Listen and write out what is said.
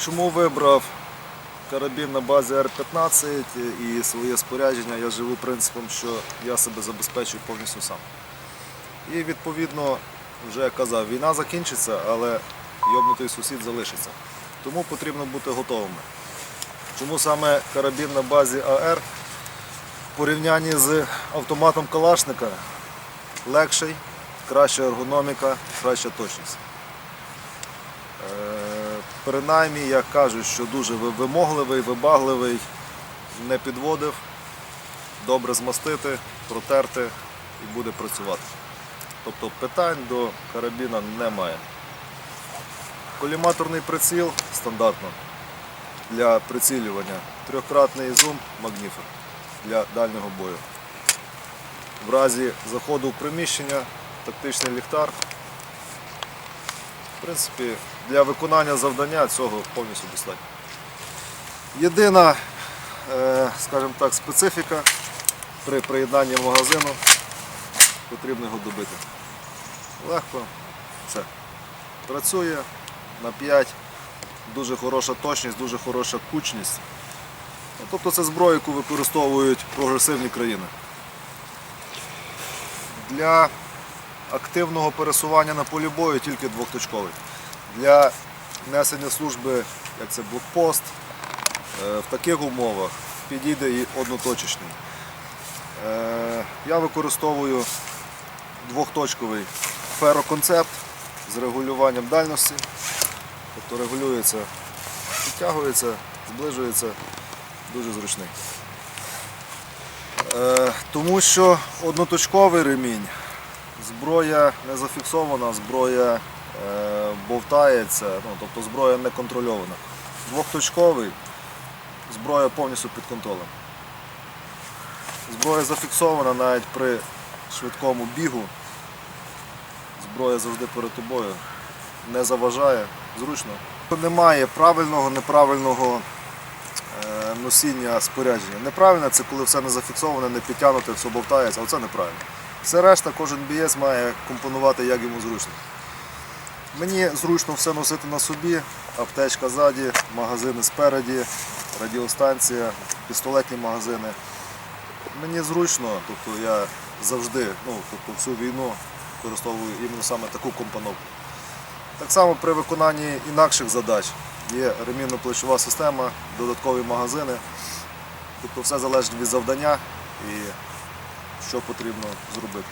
Чому вибрав карабін на базі Р-15 і своє спорядження? Я живу принципом, що я себе забезпечую повністю сам. І відповідно, вже я казав, війна закінчиться, але йобнутий сусід залишиться. Тому потрібно бути готовими. Чому саме карабін на базі АР в порівнянні з автоматом Калашника легший, краща ергономіка, краща точність. Принаймні, я кажу, що дуже вимогливий, вибагливий, не підводив, добре змастити, протерти і буде працювати. Тобто питань до карабіна немає. Коліматорний приціл стандартно для прицілювання. Трьохкратний зум магніфер для дальнього бою. В разі заходу в приміщення тактичний ліхтар. В принципі, для виконання завдання цього повністю достатньо. Єдина, е, скажімо так, специфіка при приєднанні магазину потрібно його добити. Легко, все. Працює на 5, дуже хороша точність, дуже хороша кучність. Ну, Тобто це зброя, яку використовують прогресивні країни. Для активного пересування на полі бою тільки двохточковий. Для несення служби, як це блокпост, е, в таких умовах підійде і одноточечний. Е, Я використовую двохточковий фероконцепт з регулюванням дальності. Тобто регулюється, підтягується, зближується, дуже зручний. Е, Тому що одноточковий ремінь, зброя не зафіксована, зброя е, бовтається, ну, тобто зброя не контрольована. Двохточковий, зброя повністю під контролем. Зброя зафіксована навіть при швидкому бігу. Зброя завжди перед тобою, не заважає, зручно. Немає правильного, неправильного е, носіння спорядження. Неправильне це коли все не зафіксоване, не підтягнуте, все бовтається, оце неправильно. Все решта, кожен бієць має компонувати, як йому зручно. Мені зручно все носити на собі, аптечка ззаді, магазини спереді, радіостанція, пістолетні магазини. Мені зручно, тобто я завжди, ну, тобто всю війну використовую іменно саме таку компоновку. Так само при виконанні інакших задач є ремінно-плечова система, додаткові магазини. Тобто все залежить від завдання і що потрібно зробити.